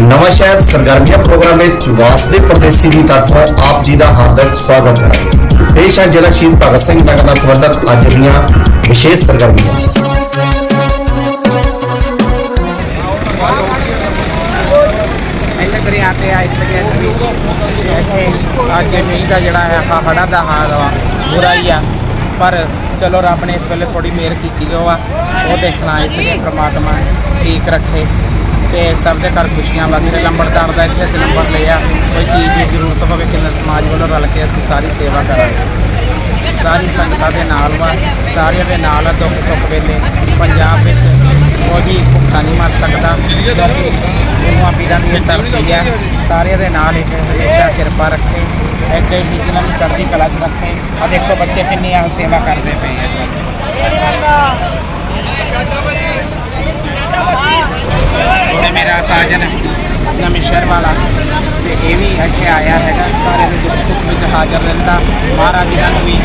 ਨਵਾਂ ਸ਼ਹਿਰ ਸਰਗਰਮੀਆਂ ਪ੍ਰੋਗਰਾਮ ਵਿੱਚ ਵਾਸਦੇ ਪ੍ਰਦੇਸ਼ੀ ਦੀ ਤਰਫੋਂ ਆਪ ਜੀ ਦਾ ਹਾਰਦਿਕ ਸਵਾਗਤ ਹੈ। ਪੇਸ਼ ਹੈ ਜ਼ਿਲ੍ਹਾ ਸ਼ਹੀਦ ਭਗਤ ਸਿੰਘ ਨਗਰ ਨਾਲ ਸੰਬੰਧਿਤ ਅੱਜ ਦੀਆਂ ਵਿਸ਼ੇਸ਼ ਸਰਗਰਮੀਆਂ। ਇੱਥੇ ਦਰਿਆ ਤੇ ਆ ਇਸ ਸਕੇ ਵੀ ਇੱਥੇ ਅੱਜ ਮੀਂਹ ਦਾ ਜਿਹੜਾ ਹੈ ਹਾ- ਹੜ੍ਹਾਂ ਦਾ ਹਾਲ ਵਾ, ਬੁਰਾ ਹੀ ਆ। ਪਰ ਚਲੋ ਰੱਬ ਨੇ ਇਸ ਵੇਲੇ ਥੋੜੀ ਮਿਹਰ ਕੀਤੀ ਜੋ ਆ ਉਹ ਤੇ ਸਭ ਦੇ ਘਰ ਖੁਸ਼ੀਆਂ ਬਖਸ਼ੇ ਲੰਬੜਦਾਰ ਦਾ ਇੱਥੇ ਅਸੀਂ ਨੰਬਰ ਲਿਆ। ਕੋਈ ਚੀਜ਼ ਦੀ ਜ਼ਰੂਰਤ ਹੋਵੇ ਕਿੰਨਾ ਸਮਾਜ ਵੱਲੋਂ ਰਲ ਕੇ ਅਸੀਂ ਸਾਰੀ ਸੇਵਾ ਕਰਾਂਗੇ। ਸਾਰੀ ਸੰਗਤਾਂ ਦੇ ਨਾਲ ਵਾ, ਸਾਰਿਆਂ ਦੇ ਨਾਲ ਆ, ਦੁੱਖ ਸੁੱਖ ਵੇਲੇ। ਪੰਜਾਬ ਵਿੱਚ ਕੋਈ ਭੁੱਖਾ ਨਹੀਂ ਮਰ ਸਕਦਾ। ਕਿਉਂਕਿ ਗੁਰੂਆਂ ਪੀਰਾਂ ਦੀ ਇਹ ਧਰਤੀ ਹੈ ਸਾਰਿਆਂ ਦੇ ਨਾਲ ਇਹ ਹਮੇਸ਼ਾ ਕਿਰਪਾ ਰੱਖੇ। ਐਡੇ ਹੀ ਜਿਹਨਾਂ ਨੂੰ ਚੜ੍ਹਦੀ ਕਲਾ 'ਚ ਰੱਖੇ। ਆ ਦੇਖੋ ਬੱਚੇ ਕਿੰਨੀ ਆ ਸੇਵਾ ਕਰਦੇ ਪਏ ਆ ਸਭ। ਇਹ ਮੇਰਾ ਸਾਜਨ ਨਮਿਸ਼ਰ ਵਾਲਾ ਤੇ ਇਹ ਵੀ ਇੱਥੇ ਆਇਆ ਹੈਗਾ। ਸਾਰੇ ਦੇ ਦੁੱਖ ਸੁੱਖ ਵਿੱਚ ਹਾਜ਼ਰ ਰਹਿੰਦਾ। ਮਹਾਰਾਜ ਇਹਨਾਂ ਨੂੰ ਵੀ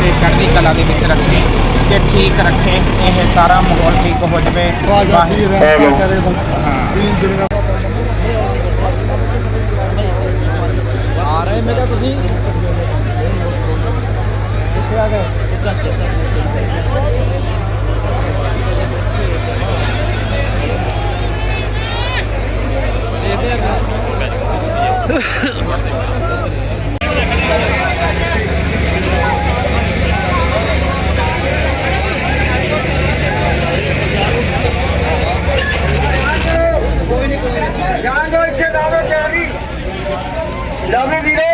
ਤੇ ਚੜ੍ਹਦੀ ਕਲਾ ਦੇ ਵਿੱਚ ਰੱਖੇ ਤੇ ਠੀਕ ਰੱਖੇ। ਇਹ ਸਾਰਾ ਮਾਹੌਲ ਠੀਕ ਹੋ ਜਾਵੇ। ਵਾਹਿਗੁਰੂ। ਕਰੇ ਬਸ। ਤੀਨ ਦਿਨ ਆ ਰਹੇ ਮੇਰਾ ਤੁਸੀਂ। ਕਿੱਥੇ ਆ ਗਏ? ਜਾਨ ਦੋ ਇੱਥੇ ਨਾਲੋਂ ਜਾਨੀ ਲਵੀ ਵੀਰੇ।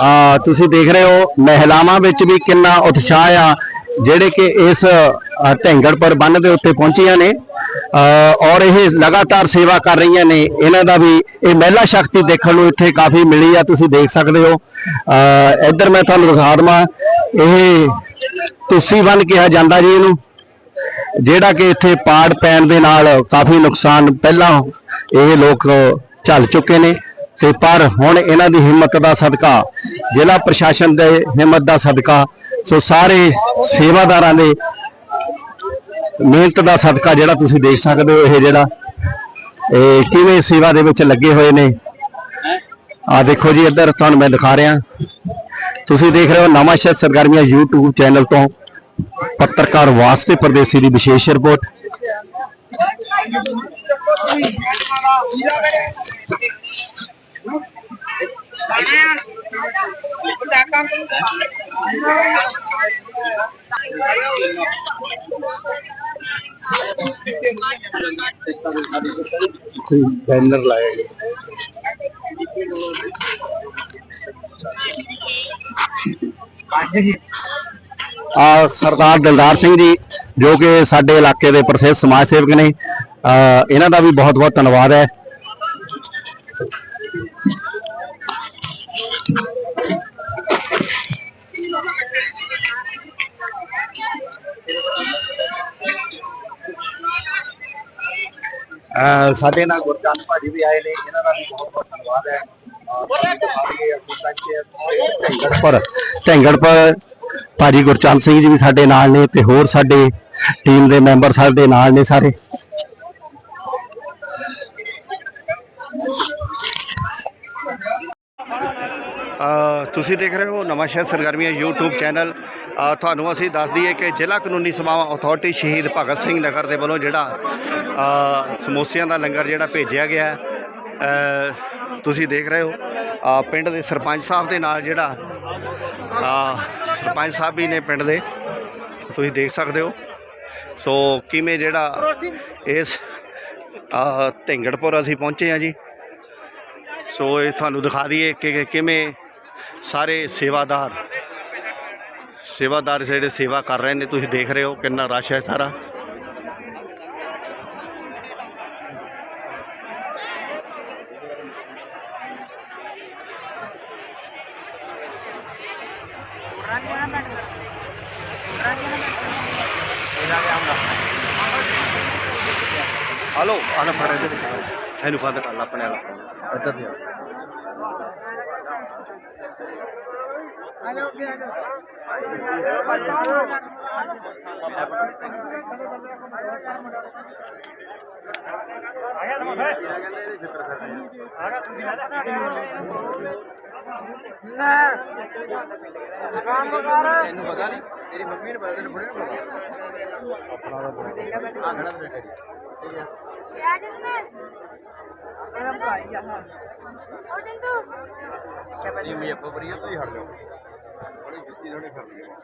ਆ ਤੁਸੀਂ ਦੇਖ ਰਹੇ ਹੋ ਮਹਿਲਾਵਾਂ ਵਿੱਚ ਵੀ ਕਿੰਨਾ ਉਤਸ਼ਾਹ ਆ ਜਿਹੜੇ ਕਿ ਇਸ ਅ, ਢੈਂਗੜਪੁਰ ਬੰਨ ਦੇ ਉੱਤੇ ਪਹੁੰਚੀਆਂ ਨੇ। ਔਰ ਇਹ ਲਗਾਤਾਰ ਸੇਵਾ ਕਰ ਰਹੀਆਂ ਨੇ। ਇਹਨਾਂ ਦਾ ਵੀ ਇਹ ਮਹਿਲਾ ਸ਼ਕਤੀ ਦੇਖਣ ਨੂੰ ਇੱਥੇ ਕਾਫੀ ਮਿਲੀ ਆ ਤੁਸੀਂ ਦੇਖ ਸਕਦੇ ਹੋ। ਇੱਧਰ ਮੈਂ ਤੁਹਾਨੂੰ ਦਿਖਾ ਦਵਾਂ ਇਹ ਤੁਸੀ ਬੰਨ ਕਿਹਾ ਜਾਂਦਾ ਜੀ ਇਹਨੂੰ ਜਿਹੜਾ ਕਿ ਇੱਥੇ ਪਾੜ ਪੈਣ ਦੇ ਨਾਲ ਕਾਫੀ ਨੁਕਸਾਨ ਪਹਿਲਾਂ ਇਹ ਲੋਕ ਝੱਲ ਚੁੱਕੇ ਨੇ। ਤੇ ਪਰ ਹੁਣ ਇਹਨਾਂ ਦੀ ਹਿੰਮਤ ਦਾ ਸਦਕਾ, ਜ਼ਿਲ੍ਹਾ ਪ੍ਰਸ਼ਾਸਨ ਦੇ ਹਿੰਮਤ ਦਾ ਸਦਕਾ, ਸੋ ਸਾਰੇ ਸੇਵਾਦਾਰਾਂ ਦੇ ਮਿਹਨਤ ਦਾ ਸਦਕਾ ਜਿਹੜਾ ਤੁਸੀਂ ਦੇਖ ਸਕਦੇ ਹੋ, ਇਹ ਜਿਹੜਾ, ਇਹ ਕਿਵੇਂ ਸੇਵਾ ਦੇ ਵਿੱਚ ਲੱਗੇ ਹੋਏ ਨੇ। ਆ ਦੇਖੋ ਜੀ, ਇੱਧਰ ਤੁਹਾਨੂੰ ਮੈਂ ਦਿਖਾ ਰਿਹਾ। ਤੁਸੀਂ ਦੇਖ ਰਹੇ ਹੋ ਨਵਾਂ ਸ਼ਹਿਰ ਸਰਗਰਮੀਆਂ YouTube ਚੈਨਲ ਤੋਂ ਪੱਤਰਕਾਰ ਵਾਸਤੇ ਪ੍ਰਦੇਸੀ ਦੀ ਵਿਸ਼ੇਸ਼ ਰਿਪੋਰਟ। ਬੈਨਰ ਲਾਇਆ ਗਿਆ। ਆ ਸਰਦਾਰ ਦਿਲਦਾਰ ਸਿੰਘ ਜੀ, ਜੋ ਕਿ ਸਾਡੇ ਇਲਾਕੇ ਦੇ ਪ੍ਰਸਿੱਧ ਸਮਾਜ ਸੇਵਕ ਨੇ ਆ ਇਹਨਾਂ ਦਾ ਵੀ ਬਹੁਤ ਬਹੁਤ ਧੰਨਵਾਦ ਹੈ। ਸਾਡੇ ਨਾਲ ਗੁਰਚੰਦ ਭਾਜੀ ਵੀ ਆਏ ਨੇ, ਇਹਨਾਂ ਦਾ ਵੀ ਬਹੁਤ ਬਹੁਤ ਧੰਨਵਾਦ ਹੈ। ਢੈਂਗੜਪੁਰ ਢੈਂਗੜਪੁਰ, ਭਾਜੀ ਗੁਰਚੰਦ ਸਿੰਘ ਜੀ ਵੀ ਸਾਡੇ ਨਾਲ ਨੇ ਤੇ ਹੋਰ ਸਾਡੇ ਟੀਮ ਦੇ ਮੈਂਬਰ ਸਾਡੇ ਨਾਲ ਨੇ ਸਾਰੇ। ਤੁਸੀਂ ਦੇਖ ਰਹੇ ਹੋ ਨਵਾਂਸ਼ਹਿਰ ਸਰਗਰਮੀਆਂ YouTube ਚੈਨਲ। ਤੁਹਾਨੂੰ ਅਸੀਂ ਦੱਸ ਦਈਏ ਕਿ ਜ਼ਿਲ੍ਹਾ ਕਾਨੂੰਨੀ ਸੇਵਾਵਾਂ ਅਥਾਰਟੀ ਸ਼ਹੀਦ ਭਗਤ ਸਿੰਘ ਨਗਰ ਦੇ ਵੱਲੋਂ ਜਿਹੜਾ ਸਮੋਸਿਆਂ ਦਾ ਲੰਗਰ ਜਿਹੜਾ ਭੇਜਿਆ ਗਿਆ ਤੁਸੀਂ ਦੇਖ ਰਹੇ ਹੋ ਪਿੰਡ ਦੇ ਸਰਪੰਚ ਸਾਹਿਬ ਦੇ ਨਾਲ ਜਿਹੜਾ ਸਰਪੰਚ ਸਾਹਿਬ ਵੀ ਨੇ ਪਿੰਡ ਦੇ। ਤੁਸੀਂ ਦੇਖ ਸਕਦੇ ਹੋ। ਸੋ ਕਿਵੇਂ ਜਿਹੜਾ ਇਸ ਅ, ਢਿੰਗੜਪੁਰ ਅਸੀਂ ਪਹੁੰਚੇ ਹਾਂ ਜੀ। ਸੋ ਇਹ ਤੁਹਾਨੂੰ ਦਿਖਾ ਦਈਏ ਕਿ ਕਿਵੇਂ ਸਾਰੇ ਸੇਵਾਦਾਰ। ਸੇਵਾਦਾਰ ਜਿਹੜੇ ਸੇਵਾ ਕਰ ਰਹੇ ਨੇ, ਤੁਸੀਂ ਦੇਖ ਰਹੇ ਹੋ ਕਿੰਨਾ ਰਸ਼ ਹੈ ਸਾਰਾ। ਹਲੋ ਆਣਾ ਫੜੇ ਦੇ ਇਹਨੂੰ ਫੜ ਕਰ ਲਾ, ਆਪਣੇ ਵਾਲਾ ਇੱਧਰ ਦੀ ਤੈਨੂੰ ਪਤਾ ਨਹੀਂ ਤੇਰੀ ਮੰਮੀ ਨੂੰ। ਪਤਾ ਤੈਨੂੰ ਬੁੜੇ ਨੂੰ ਪਤਾ ਨਹੀਂ ਵੀ ਆਪਾਂ ਬਰੀਆ ਤੋਂ ਹੀ ਹਟ ਜਾਓ। ਬੜੀ ਜੁੱਤੀ ਥੋੜੀ ਫਰਦੀ ਹੈ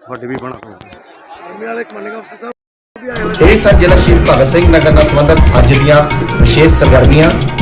ਤੁਹਾਡੇ ਵੀ ਬਣਾ ਮੰਮੀ ਵਾਲੇ ਕਮਾਂਡਿੰਗ ਅਫਸਰ ਸਾਹਿਬ ਇਹ ਸਨ ਜ਼ਿਲ੍ਹਾ ਸ਼ਹੀਦ ਭਗਤ ਸਿੰਘ ਨਗਰ ਨਾਲ ਸੰਬੰਧਿਤ ਅੱਜ ਦੀਆਂ ਵਿਸ਼ੇਸ਼ ਸਰਗਰਮੀਆਂ